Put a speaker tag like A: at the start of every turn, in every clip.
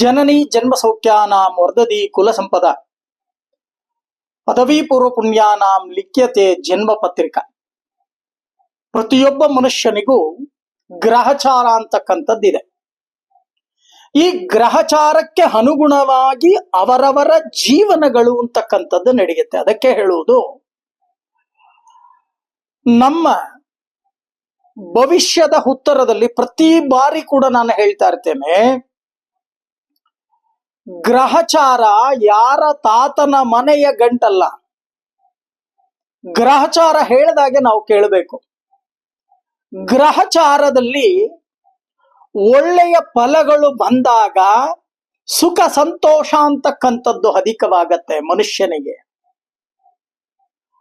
A: ಜನನಿ ಜನ್ಮ ಸೌಖ್ಯಾನಾಂ ವರ್ಧದಿ ಕುಲ ಸಂಪದ. ಪದವಿ ಪೂರ್ವ ಪುಣ್ಯಾನಾಂ ಲಿಖ್ಯತೆ ಜನ್ಮ ಪತ್ರಿಕಾ. ಪ್ರತಿಯೊಬ್ಬ ಮನುಷ್ಯನಿಗೂ ಗ್ರಹಚಾರ ಅಂತಕ್ಕಂಥದ್ದಿದೆ. ಈ ಗ್ರಹಚಾರಕ್ಕೆ ಅನುಗುಣವಾಗಿ ಅವರವರ ಜೀವನಗಳು ಅಂತಕ್ಕಂಥದ್ದು ನಡೆಯುತ್ತೆ. ಅದಕ್ಕೆ ಹೇಳುವುದು ನಮ್ಮ ಭವಿಷ್ಯದ ಉತ್ತರದಲ್ಲಿ ಪ್ರತಿ ಬಾರಿ ಕೂಡ ನಾನು ಹೇಳ್ತಾ ಇರ್ತೇನೆ ಗ್ರಹಚಾರ ಯಾರ ತಾತನ ಮನೆಯ ಗಂಟಲ್ಲ. ಗ್ರಹಚಾರ ಹೇಳಿದಾಗೆ ನಾವು ಕೇಳಬೇಕು. ಗ್ರಹಚಾರದಲ್ಲಿ ಒಳ್ಳೆಯ ಫಲಗಳು ಬಂದಾಗ ಸುಖ ಸಂತೋಷ ಅಂತಕ್ಕಂಥದ್ದು ಅಧಿಕವಾಗತ್ತೆ ಮನುಷ್ಯನಿಗೆ.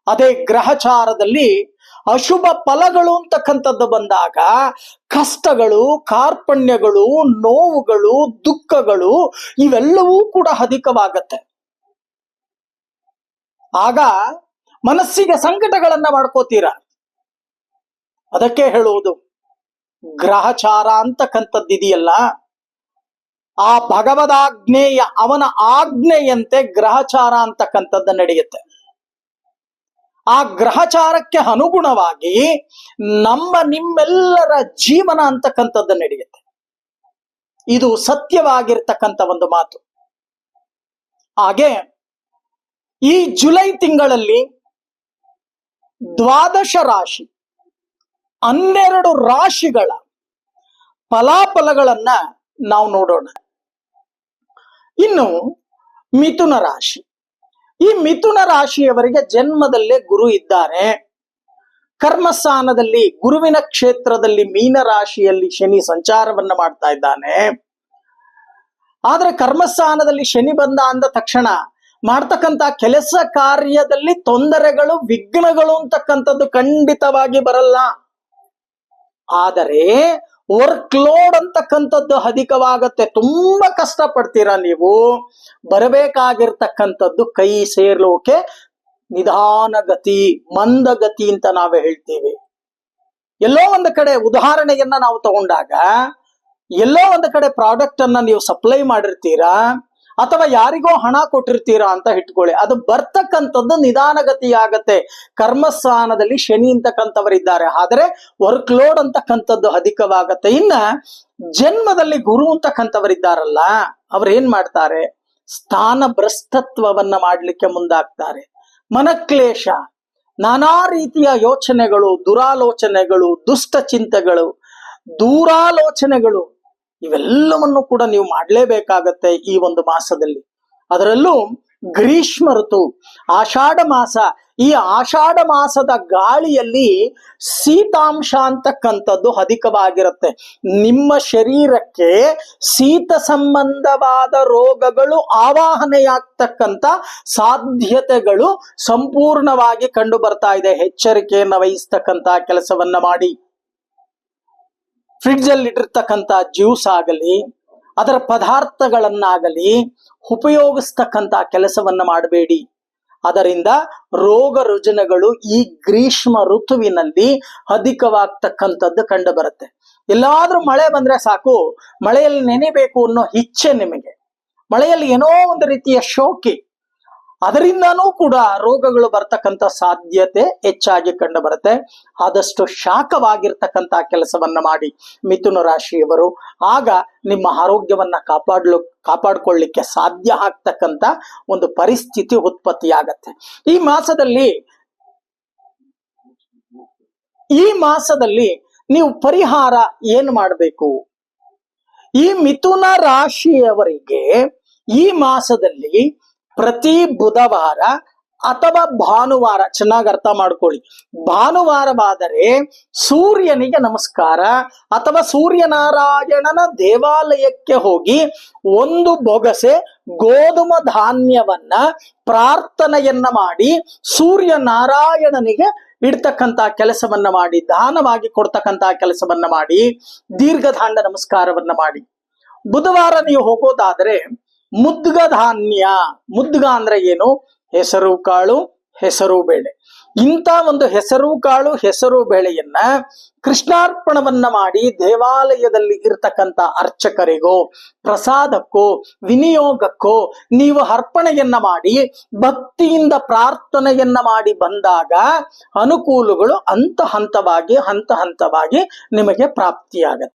A: ಅದೇ ಗ್ರಹಚಾರದಲ್ಲಿ ಅಶುಭ ಫಲಗಳು ಅಂತಕ್ಕಂಥದ್ದು ಬಂದಾಗ ಕಷ್ಟಗಳು, ಕಾರ್ಪಣ್ಯಗಳು, ನೋವುಗಳು, ದುಃಖಗಳು ಇವೆಲ್ಲವೂ ಕೂಡ ಅಧಿಕವಾಗತ್ತೆ. ಆಗ ಮನಸ್ಸಿಗೆ ಸಂಕಟಗಳನ್ನ ಮಾಡ್ಕೋತೀರ? ಅದಕ್ಕೆ ಹೇಳುವುದು, ಗ್ರಹಚಾರ ಅಂತಕ್ಕಂಥದ್ದಿದೆಯಲ್ಲ ಆ ಭಗವದಾಜ್ಞೆಯ ಅವನ ಆಜ್ಞೆಯಂತೆ ಗ್ರಹಚಾರ ಅಂತಕ್ಕಂಥದ್ದು ನಡೆಯುತ್ತೆ. ಆ ಗ್ರಹಚಾರಕ್ಕೆ ಅನುಗುಣವಾಗಿ ನಮ್ಮ ನಿಮ್ಮೆಲ್ಲರ ಜೀವನ ಅಂತಕ್ಕಂಥದ್ದು ನಡೆಯುತ್ತೆ. ಇದು ಸತ್ಯವಾಗಿರ್ತಕ್ಕಂಥ ಒಂದು ಮಾತು. ಹಾಗೆ ಈ ಜುಲೈ ತಿಂಗಳಲ್ಲಿ ದ್ವಾದಶ ರಾಶಿ ಹನ್ನೆರಡು ರಾಶಿಗಳ ಫಲಾಫಲಗಳನ್ನ ನಾವು ನೋಡೋಣ. ಇನ್ನು ಮಿಥುನ ರಾಶಿ. ಈ ಮಿಥುನ ರಾಶಿಯವರಿಗೆ ಜನ್ಮದಲ್ಲೇ ಗುರು ಇದ್ದಾರೆ. ಕರ್ಮಸ್ಥಾನದಲ್ಲಿ, ಗುರುವಿನ ಕ್ಷೇತ್ರದಲ್ಲಿ ಮೀನ ರಾಶಿಯಲ್ಲಿ ಶನಿ ಸಂಚಾರವನ್ನ ಮಾಡ್ತಾ ಇದ್ದಾನೆ. ಆದ್ರೆ ಕರ್ಮಸ್ಥಾನದಲ್ಲಿ ಶನಿ ಬಂದ ಅಂದ ತಕ್ಷಣ ಮಾಡ್ತಕ್ಕಂತ ಕೆಲಸ ಕಾರ್ಯದಲ್ಲಿ ತೊಂದರೆಗಳು, ವಿಘ್ನಗಳು ಅಂತಕ್ಕಂಥದ್ದು ಖಂಡಿತವಾಗಿ ಬರಲ್ಲ. ಆದರೆ ವರ್ಕ್ ಲೋಡ್ ಅಂತಕ್ಕಂಥದ್ದು ಅಧಿಕವಾಗತ್ತೆ. ತುಂಬಾ ಕಷ್ಟ ಪಡ್ತೀರಾ ನೀವು? ಬರಬೇಕಾಗಿರ್ತಕ್ಕಂಥದ್ದು ಕೈ ಸೇರ್ಲೋಕೆ ನಿಧಾನಗತಿ, ಮಂದಗತಿ ಅಂತ ನಾವೇ ಹೇಳ್ತೀವಿ. ಎಲ್ಲೋ ಒಂದು ಕಡೆ ಉದಾಹರಣೆಯನ್ನ ನಾವು ತಗೊಂಡಾಗ ಎಲ್ಲೋ ಒಂದು ಕಡೆ ಪ್ರಾಡಕ್ಟ್ ಅನ್ನ ನೀವು ಸಪ್ಲೈ ಮಾಡಿರ್ತೀರಾ? ಅಥವಾ ಯಾರಿಗೋ ಹಣ ಕೊಟ್ಟಿರ್ತೀರಾ ಅಂತ ಇಟ್ಕೊಳ್ಳಿ. ಅದು ಬರ್ತಕ್ಕಂಥದ್ದು ನಿಧಾನಗತಿಯಾಗತ್ತೆ. ಕರ್ಮಸ್ಥಾನದಲ್ಲಿ ಶನಿ ಅಂತಕ್ಕಂಥವರಿದ್ದಾರೆ ಆದರೆ ವರ್ಕ್ ಲೋಡ್ ಅಂತಕ್ಕಂಥದ್ದು ಅಧಿಕವಾಗತ್ತೆ. ಇನ್ನ ಜನ್ಮದಲ್ಲಿ ಗುರು ಅಂತಕ್ಕಂಥವರಿದ್ದಾರಲ್ಲ ಅವ್ರು ಏನ್ ಮಾಡ್ತಾರೆ? ಸ್ಥಾನ ಭ್ರಷ್ಟತ್ವವನ್ನ ಮಾಡ್ಲಿಕ್ಕೆ ಮುಂದಾಗ್ತಾರೆ. ಮನಕ್ಲೇಶ, ನಾನಾ ರೀತಿಯ ಯೋಚನೆಗಳು, ದುರಾಲೋಚನೆಗಳು, ದುಷ್ಟ ಚಿಂತೆಗಳು, ದೂರಾಲೋಚನೆಗಳು. ಇವೆಲ್ಲವನ್ನು ಕೂಡ ನೀವು ಮಾಡಲೇಬೇಕಾಗತ್ತೆ ಈ ಒಂದು ಮಾಸದಲ್ಲಿ. ಅದರಲ್ಲೂ ಗ್ರೀಷ್ಮ ಋತು, ಆಷಾಢ ಮಾಸ. ಈ ಆಷಾಢ ಮಾಸದ ಗಾಳಿಯಲ್ಲಿ ಶೀತಾಂಶ ಅಂತಕ್ಕಂಥದ್ದು ಅಧಿಕವಾಗಿರುತ್ತೆ. ನಿಮ್ಮ ಶರೀರಕ್ಕೆ ಶೀತ ಸಂಬಂಧವಾದ ರೋಗಗಳು ಆವಾಹನೆಯಾಗ್ತಕ್ಕಂಥ ಸಾಧ್ಯತೆಗಳು ಸಂಪೂರ್ಣವಾಗಿ ಕಂಡು ಬರ್ತಾ ಇದೆ. ಎಚ್ಚರಿಕೆಯನ್ನು ವಹಿಸ್ತಕ್ಕಂಥ ಕೆಲಸವನ್ನ ಮಾಡಿ. ಫ್ರಿಡ್ಜ್ ಅಲ್ಲಿ ಇಟ್ಟಿರ್ತಕ್ಕಂಥ ಜ್ಯೂಸ್ ಆಗಲಿ, ಅದರ ಪದಾರ್ಥಗಳನ್ನಾಗಲಿ ಉಪಯೋಗಿಸ್ತಕ್ಕಂಥ ಕೆಲಸವನ್ನ ಮಾಡಬೇಡಿ. ಅದರಿಂದ ರೋಗ ರುಜಿನಗಳು ಈ ಗ್ರೀಷ್ಮ ಋತುವಿನಲ್ಲಿ ಅಧಿಕವಾಗ್ತಕ್ಕಂಥದ್ದು ಕಂಡು ಬರುತ್ತೆ ಎಲ್ಲಾದ್ರೂ ಮಳೆ ಬಂದ್ರೆ ಸಾಕು, ಮಳೆಯಲ್ಲಿ ನೆನೆಬೇಕು ಅನ್ನೋ ಇಚ್ಛೆ ನಿಮಗೆ. ಮಳೆಯಲ್ಲಿ ಏನೋ ಒಂದು ರೀತಿಯ ಶೋಕಿ ಅದರಿಂದನೂ ಕೂಡ ರೋಗಗಳು ಬರ್ತಕ್ಕಂಥ ಸಾಧ್ಯತೆ ಹೆಚ್ಚಾಗಿ ಕಂಡು ಬರುತ್ತೆ. ಆದಷ್ಟು ಶಾಖವಾಗಿರ್ತಕ್ಕಂಥ ಕೆಲಸವನ್ನ ಮಾಡಿ ಮಿಥುನ ರಾಶಿಯವರು, ಆಗ ನಿಮ್ಮ ಆರೋಗ್ಯವನ್ನ ಕಾಪಾಡ್ಲು, ಕಾಪಾಡ್ಕೊಳ್ಳಿಕ್ಕೆ ಸಾಧ್ಯ ಆಗ್ತಕ್ಕಂಥ ಒಂದು ಪರಿಸ್ಥಿತಿ ಉತ್ಪತ್ತಿಯಾಗತ್ತೆ. ಈ ಮಾಸದಲ್ಲಿ ಈ ಮಾಸದಲ್ಲಿ ನೀವು ಪರಿಹಾರ ಏನು ಮಾಡಬೇಕು? ಈ ಮಿಥುನ ರಾಶಿಯವರಿಗೆ ಈ ಮಾಸದಲ್ಲಿ ಪ್ರತಿ ಬುಧವಾರ ಅಥವಾ ಭಾನುವಾರ, ಚೆನ್ನಾಗಿ ಅರ್ಥ ಮಾಡ್ಕೊಳ್ಳಿ. ಭಾನುವಾರವಾದರೆ ಸೂರ್ಯನಿಗೆ ನಮಸ್ಕಾರ ಅಥವಾ ಸೂರ್ಯನಾರಾಯಣನ ದೇವಾಲಯಕ್ಕೆ ಹೋಗಿ ಒಂದು ಬೊಗಸೆ ಗೋಧುಮ ಧಾನ್ಯವನ್ನ ಪ್ರಾರ್ಥನೆಯನ್ನ ಮಾಡಿ ಸೂರ್ಯನಾರಾಯಣನಿಗೆ ಇಡ್ತಕ್ಕಂತಹ ಇಡ್ತಕ್ಕಂತ ಕೆಲಸವನ್ನ ಮಾಡಿ, ದಾನವಾಗಿ ಕೊಡ್ತಕ್ಕಂತ ಕೆಲಸವನ್ನ ಮಾಡಿ, ದೀರ್ಘದಾಂಡ ನಮಸ್ಕಾರವನ್ನ ಮಾಡಿ. ಬುಧವಾರ ನೀವು ಹೋಗೋದಾದ್ರೆ ಮುದ್ಗ ಧಾನ್ಯ ಮುದ್ಗ ಅಂದ್ರೆ ಏನು? ಹೆಸರು ಕಾಳು, ಹೆಸರು ಬೇಳೆ. ಇಂಥ ಒಂದು ಹೆಸರು ಕಾಳು, ಹೆಸರು ಬೇಳೆಯನ್ನ ಕೃಷ್ಣಾರ್ಪಣವನ್ನ ಮಾಡಿ ದೇವಾಲಯದಲ್ಲಿ ಇರತಕ್ಕಂತ ಅರ್ಚಕರಿಗೋ, ಪ್ರಸಾದಕ್ಕೋ, ವಿನಿಯೋಗಕ್ಕೋ ನೀವು ಅರ್ಪಣೆಯನ್ನ ಮಾಡಿ, ಭಕ್ತಿಯಿಂದ ಪ್ರಾರ್ಥನೆಯನ್ನ ಮಾಡಿ ಬಂದಾಗ ಅನುಕೂಲಗಳು ಹಂತ ಹಂತವಾಗಿ ಹಂತ ಹಂತವಾಗಿ ನಿಮಗೆ ಪ್ರಾಪ್ತಿಯಾಗತ್ತೆ.